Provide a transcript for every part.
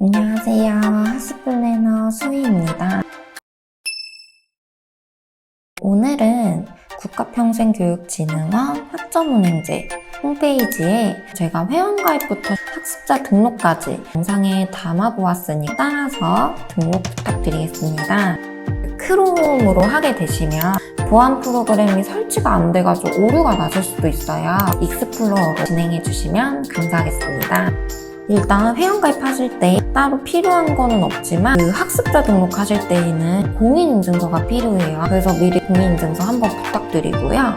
안녕하세요. 학습 플래너 수희입니다. 오늘은 국가평생교육진흥원 학점은행제 홈페이지에 제가 회원가입부터 학습자 등록까지 영상에 담아보았으니 따라서 등록 부탁드리겠습니다. 크롬으로 하게 되시면 보안 프로그램이 설치가 안 돼가지고 오류가 나실 수도 있어요. 익스플로어로 진행해 주시면 감사하겠습니다. 일단 회원가입하실 때 따로 필요한 거는 없지만 그 학습자 등록하실 때에는 공인인증서가 필요해요. 그래서 미리 공인인증서 한번 부탁드리고요.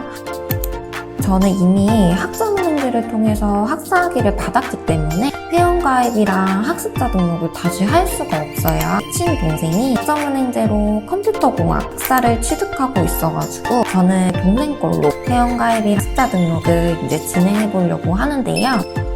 저는 이미 학점은행제를 통해서 학사학위를 받았기 때문에 회원가입이랑 학습자 등록을 다시 할 수가 없어요. 친동생이 학점은행제로 컴퓨터공학 학사를 취득하고 있어가지고 저는 동생 걸로 회원가입이랑 학습자 등록을 이제 진행해 보려고 하는데요.